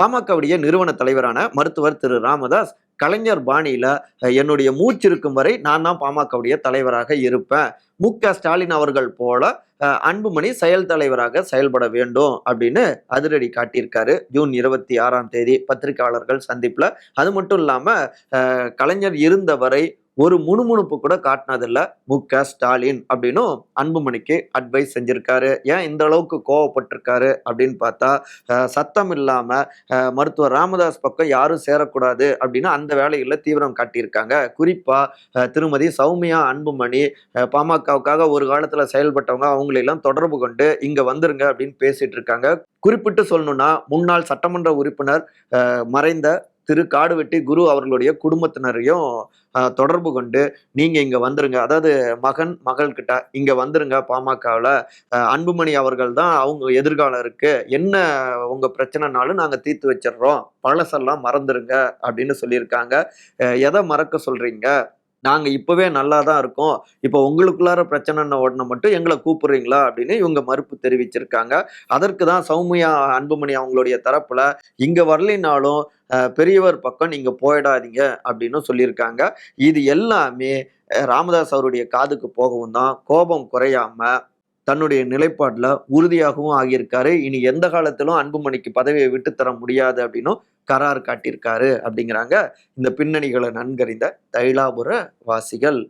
பாமகவுடைய நிறுவன தலைவரான மருத்துவர் திரு. ராமதாஸ் கலைஞர் பாணியில் என்னுடைய மூச்சு இருக்கும் வரை நான் தான் பாமகவுடைய தலைவராக இருப்பேன். மு. க. ஸ்டாலின் அவர்கள் போல அன்புமணி செயல் தலைவராக செயல்பட வேண்டும் அப்படின்னு அதிரடி காட்டியிருக்காரு ஜூன் இருபத்தி ஆறாம் தேதி பத்திரிகையாளர்கள் சந்திப்பில். அது மட்டும் இல்லாமல் கலைஞர் இருந்த வரை ஒரு முணுமுணுப்பு கூட காட்டினதில்ல. மு. க. ஸ்டாலின் அப்படின்னும் அன்புமணிக்கு அட்வைஸ் செஞ்சிருக்காரு. ஏன் இந்த அளவுக்கு கோவப்பட்டிருக்காரு அப்படின்னு பார்த்தா சத்தம் இல்லாமல் மருத்துவர் ராமதாஸ் பக்கம் யாரும் சேரக்கூடாது அப்படின்னு அந்த வேலைகளில் தீவிரம் காட்டியிருக்காங்க. குறிப்பாக திருமதி சௌமியா அன்புமணி பாமகவுக்காக ஒரு காலத்தில் செயல்பட்டவங்க அவங்களெல்லாம் தொடர்பு கொண்டு இங்கே வந்துருங்க அப்படின்னு பேசிட்டு இருக்காங்க. குறிப்பிட்டு சொல்லணும்னா முன்னாள் சட்டமன்ற உறுப்பினர் மறைந்த திரு காடுவெட்டி குரு அவர்களுடைய குடும்பத்தினரையும் தொடர்பு கொண்டு நீங்கள் இங்கே வந்துருங்க. அதாவது மகன் மகள்கிட்ட இங்கே வந்துருங்க பாமகவில். அன்புமணி அவர்கள் தான் அவங்க எதிர்காலம் இருக்குது என்ன உங்கள் பிரச்சனைனாலும் நாங்கள் தீர்த்து வச்சிடுறோம். பழசெல்லாம் மறந்துருங்க அப்படின்னு சொல்லியிருக்காங்க. எதை மறக்க சொல்கிறீங்க நாங்கள் இப்போவே நல்லா தான் இருக்கோம். இப்போ உங்களுக்குள்ளார பிரச்சனைன்னு உடனே மட்டும் எங்களை கூப்பிடுறீங்களா அப்படின்னு இவங்க மறுப்பு தெரிவிச்சிருக்காங்க. அதற்கு தான் சௌமியா அன்புமணி அவங்களுடைய தரப்பில் இங்கே வரலினாலும் பெரியவர் பக்கம் நீங்கள் போயிடாதீங்க அப்படின்னு சொல்லியிருக்காங்க. இது எல்லாமே ராமதாஸ் அவருடைய காதுக்கு போகவும் தான் கோபம் குறையாமல் தன்னுடைய நிலைப்பாட்டில் உறுதியாகவும் ஆகியிருக்காரு. இனி எந்த காலத்திலும் அன்புமணிக்கு பதவியை விட்டு தர முடியாது அப்படின்னும் கரார் காட்டியிருக்காரு அப்படிங்கிறாங்க. இந்த பின்னணிகளை நன்கறிந்த தைலாபுர வாசிகள்.